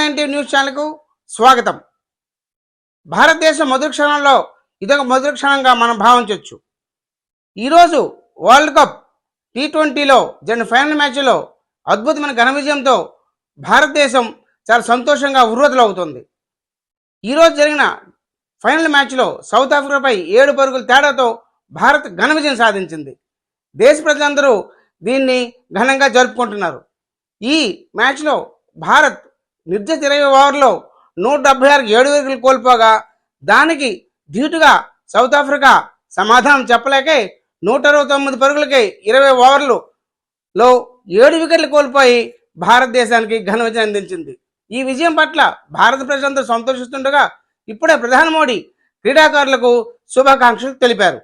Nine news ఛానల్కు స్వాగతం. భారతదేశం మొదటి క్షణంలో ఇదొక మొదటి క్షణంగా మనం భావించవచ్చు ఈరోజు వరల్డ్ కప్ టీ ట్వంటీలో జరిగిన ఫైనల్ మ్యాచ్లో అద్భుతమైన ఘన విజయంతో భారతదేశం చాలా సంతోషంగా ఉర్రోతులవుతుంది. ఈరోజు జరిగిన ఫైనల్ మ్యాచ్లో సౌత్ ఆఫ్రికాపై ఏడు పరుగుల తేడాతో భారత్ ఘన విజయం సాధించింది. దేశ ప్రజలందరూ దీన్ని ఘనంగా జరుపుకుంటున్నారు. ఈ మ్యాచ్లో భారత్ నిర్జత ఇరవై ఓవర్లో నూట డెబ్బై ఆరుకి ఏడు వికెట్లు కోల్పోగా దానికి ధీటుగా సౌత్ ఆఫ్రికా సమాధానం చెప్పలేకే నూట అరవై తొమ్మిది పరుగులకి ఇరవై ఓవర్లు లో ఏడు వికెట్లు కోల్పోయి భారతదేశానికి ఘన విజయం అందించింది. ఈ విజయం పట్ల భారత ప్రజలందరూ సంతోషిస్తుండగా ఇప్పుడే ప్రధాని మోడీ క్రీడాకారులకు శుభాకాంక్షలు తెలిపారు.